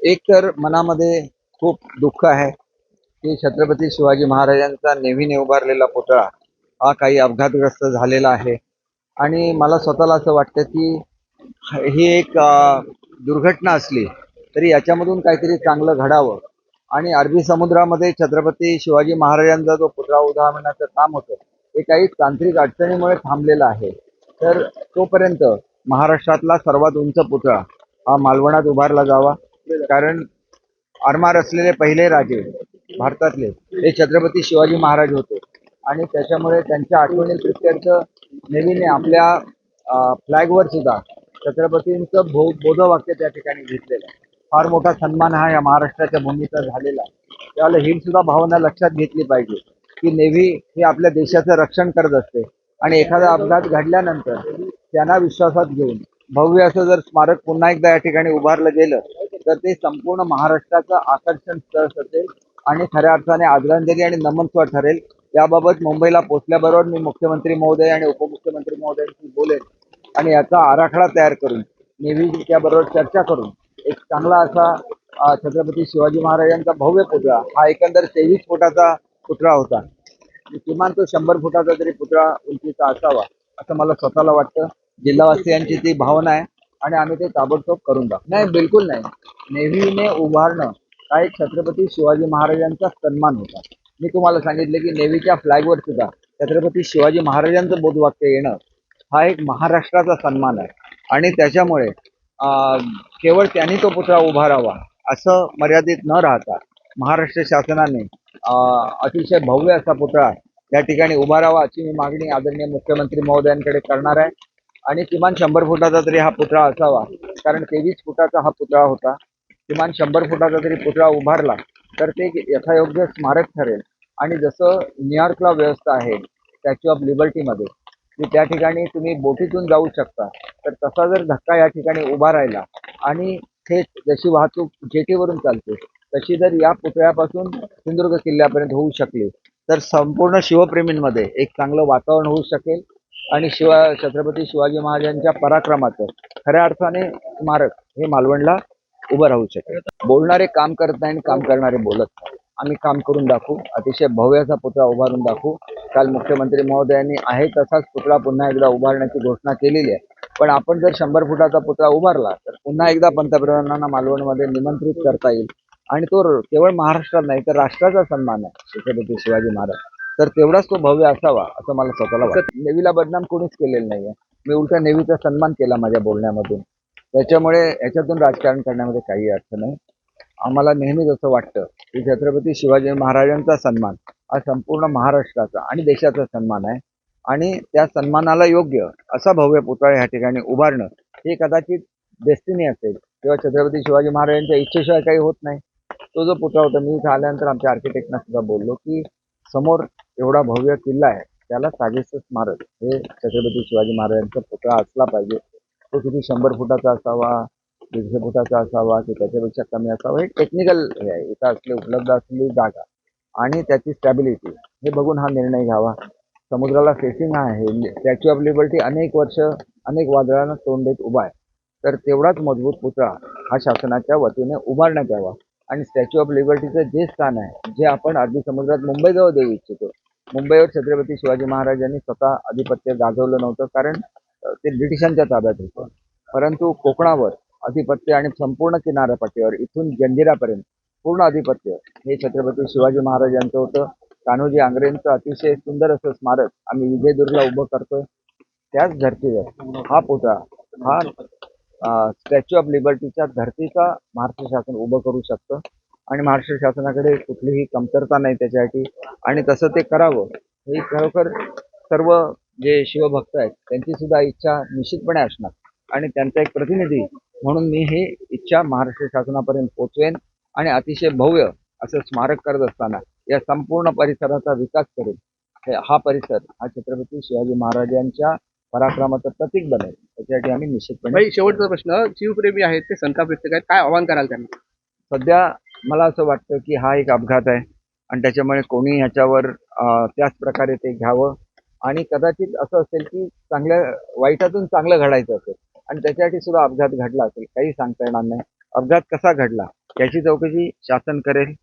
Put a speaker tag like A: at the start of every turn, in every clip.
A: एक तर मनामध्ये खूप दुःख आहे की छत्रपती शिवाजी महाराजांचा नेव्हीने उभारलेला पुतळा हा काही अपघातग्रस्त झालेला आहे. आणि मला स्वतःला असं वाटतं की ही एक दुर्घटना असली तरी याच्यामधून काहीतरी चांगलं घडावं. आणि अरबी समुद्रामध्ये छत्रपती शिवाजी महाराजांचा जो पुतळा उभारण्याचं काम होतं ते काही तांत्रिक अडचणीमुळे थांबलेलं आहे. तर तोपर्यंत महाराष्ट्रातला सर्वात उंच पुतळा हा मालवणात उभारला जावा. कारण आरमार असलेले पहिले राजे भारतातले हे छत्रपती शिवाजी महाराज होते. आणि त्याच्यामुळे त्यांच्या आठवणी प्रित्यर्थ नेहमीने आपल्या फ्लॅगवर सुद्धा छत्रपतींचं भो बोधवाक्य त्या ठिकाणी घेतलेलं आहे. फार मोठा सन्मान हा या महाराष्ट्राच्या भूमीचा झालेला त्यावेळेला ही सुद्धा भावना लक्षात घेतली पाहिजे की नेव्ही ही आपल्या देशाचं रक्षण करत असते. आणि एखादा अपघात घडल्यानंतर त्यांना विश्वासात घेऊन भव्य असं जर स्मारक पुन्हा एकदा या ठिकाणी उभारलं गेलं तर ते संपूर्ण महाराष्ट्राचं आकर्षण स्थळ असेल आणि खऱ्या अर्थाने आदरांजली आणि नमनस्व ठरेल. याबाबत मुंबईला पोहोचल्याबरोबर मी मुख्यमंत्री महोदय आणि उपमुख्यमंत्री महोदयांशी बोलेन आणि याचा आराखडा तयार करून नेव्ही त्याबरोबर चर्चा करून एक चांगला असा छत्रपती शिवाजी महाराजांचा भव्य पुतळा हा एकंदर तेवीस फुटाचा पुतळा होता. किमान तो शंभर फुटाचा तरी पुतळा उंचीचा असावा असं मला स्वतःला वाटतं. जिल्हावासियांची ती भावना आहे. आणि आम्ही ते ताबडतोब करून दाखवू नाही बिलकुल नाही. नेव्हीने उभारणं हा एक छत्रपती शिवाजी महाराजांचा सन्मान होता. मी तुम्हाला सांगितले की नेव्हीच्या फ्लॅगवर सुद्धा छत्रपती शिवाजी महाराजांचं बोधवाक्य येणं हा एक महाराष्ट्राचा सन्मान आहे. आणि त्याच्यामुळे केवळ त्यांनी तो पुतळा उभारावा असं मर्यादित न राहता महाराष्ट्र शासनाने अतिशय भव्य असा पुतळा या ठिकाणी उभारावा अशी मी मागणी आदरणीय मुख्यमंत्री महोदयांकडे करणार आहे. आणि किमान शंभर फुटाचा तरी हा पुतळा असावा. कारण तेवीस फुटाचा हा पुतळा होता. किमान शंभर फुटाचा तरी पुतळा उभारला तर ते यथायोग्य स्मारक ठरेल. आणि जसं न्यूयॉर्कला व्यवस्था आहे स्टॅच्यू ऑफ लिबर्टीमध्ये की त्या ठिकाणी तुम्ही बोटीतून जाऊ शकता. तर तसा जर धक्का या ठिकाणी उभा राहिला आणि थेट जशी वाहतूक जेटीवरून चालते तशी जर या पुतळ्यापासून सिंधुदुर्ग किल्ल्यापर्यंत होऊ शकली तर संपूर्ण शिवप्रेमींमध्ये एक चांगलं वातावरण होऊ शकेल. आणि शिवा छत्रपती शिवाजी महाराजांच्या पराक्रमाचं खऱ्या अर्थाने स्मारक हे मालवणला उभं राहू शकेल. बोलणारे काम करत नाही आणि काम करणारे बोलत आम्ही काम करून दाखवू. अतिशय भव्याचा पुतळा उभारून दाखवू. काल मुख्यमंत्री महोदयांनी आहे तसाच पुतळा पुन्हा एकदा उभारण्याची घोषणा केलेली आहे. पण आपण जर शंभर फुटाचा पुतळा उभारला तर पुन्हा एकदा पंतप्रधानांना मालवणमध्ये निमंत्रित करता येईल. आणि तो केवळ महाराष्ट्रात नाही तर राष्ट्राचा सन्मान आहे छत्रपती शिवाजी महाराज. तर तेवढाच तो भव्य असावा असं मला स्वतःला वाटतं. नेव्हीला बदनाम कोणीच केलेलं नाहीये. मी उलटा नेव्हीचा सन्मान केला माझ्या बोलण्यामधून. त्याच्यामुळे याच्यातून राजकारण करण्यामध्ये काही अर्थ नाही. आम्हाला नेहमीच असं वाटतं की छत्रपती शिवाजी महाराजांचा सन्मान हा संपूर्ण महाराष्ट्राचा आणि देशाचा सन्मान आहे. आणि त्या सन्मानाला योग्य असा भव्य पुतळा या ठिकाणी उभारणं हे कदाचित डेस्टिनी असेल किंवा छत्रपती शिवाजी महाराजांच्या इच्छेशिवाय काही होत नाही. तो जो पुतळा होता मी इथं आल्यानंतर आमच्या आर्किटेक्टना सुद्धा बोललो की समोर एवढा भव्य किल्ला आहे त्याला साजेसं स्मारक. हे छत्रपती शिवाजी महाराजांचा पुतळा असला पाहिजे. तो किती शंभर फुटाचा असावा दीडशे फुटाचा असावा की त्याच्यापेक्षा कमी असावा हे टेक्निकल हे आहे. इथं असले उपलब्ध असलेली जागा. आणि त्याची स्टॅबिलिटी हे बघून हा निर्णय घ्यावा. समुद्राला फेसिंग आहे. स्टॅच्यू ऑफ लिबर्टी अनेक वर्ष अनेक वादळांना तोंड देत उभा आहे. तर तेवढाच मजबूत पुतळा हा शासनाच्या वतीने उभारण्यात यावा. आणि स्टॅच्यू ऑफ लिबर्टीचं जे स्थान आहे जे आपण अरबी समुद्रात मुंबईजवळ देऊ इच्छितो मुंबईवर छत्रपती शिवाजी महाराजांनी स्वतः आधिपत्य गाजवलं नव्हतं कारण ते ब्रिटिशांच्या ताब्यात होतं. परंतु कोकणावर आधिपत्य आणि संपूर्ण किनारपट्टीवर इथून जंजिरापर्यंत पूर्ण आधिपत्य हे छत्रपती शिवाजी महाराजांचं होतं. कान्होजी आंग्रेंचं अतिशय सुंदर असं स्मारक आम्ही विजयदुर्गला उभं करतोय. त्याच धर्तीवर हा पुतळा हा स्टॅच्यू ऑफ लिबर्टीच्या धर्तीचा महाराष्ट्र शासन उभं करू शकतं. आणि महाराष्ट्र शासनाकडे कुठलीही कमतरता नाही त्याच्यासाठी. आणि तसं ते करावं. ही खरोखर सर्व जे शिवभक्त आहेत त्यांची सुद्धा इच्छा निश्चितपणे असणार. आणि त्यांचा एक प्रतिनिधी म्हणून मी ही इच्छा महाराष्ट्र शासनापर्यंत पोचवेन आणि अतिशय भव्य असं स्मारक करत असताना या संपूर्ण परिसराचा विकास करून. हे परिसर हा छत्रपती शिवाजी महाराजांच्या पराक्रमाचं प्रतीक बनेल. त्याच्यासाठी आम्ही निश्चितपणे
B: शेवटचा प्रश्न शिवप्रेमी आहेत ते संताप व्यक्त आहेत काय आव्हान कराल त्यांना?
A: सध्या मला असं वाटतं की हा एक अपघात आहे. आणि त्याच्यामुळे कोणी ह्याच्यावर त्याच प्रकारे ते घ्यावं. आणि कदाचित असं असेल की चांगल्या वाईटातून चांगलं घडायचं असेल आणि त्याच्यासाठी सुद्धा अपघात घडला असेल काही सांगता येणार नाही. अपघात कसा घडला याची चौकशी शासन करेल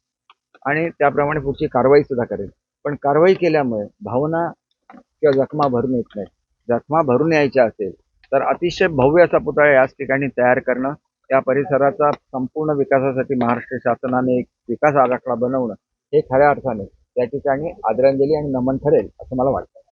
A: आणि त्याप्रमाणे पुढची कारवाई सुद्धा करेल. पण कारवाई केल्यामुळे भावना किंवा जखमा भरून येत नाहीत. जखमा भरून यायच्या असेल तर अतिशय भव्य असा पुतळा याच ठिकाणी तयार करणं या परिसराचा संपूर्ण विकासासाठी महाराष्ट्र शासनाने एक विकास आराखडा बनवणं हे खऱ्या अर्थाने त्या ठिकाणी आदरांजली आणि नमन ठरेल असं मला वाटतं.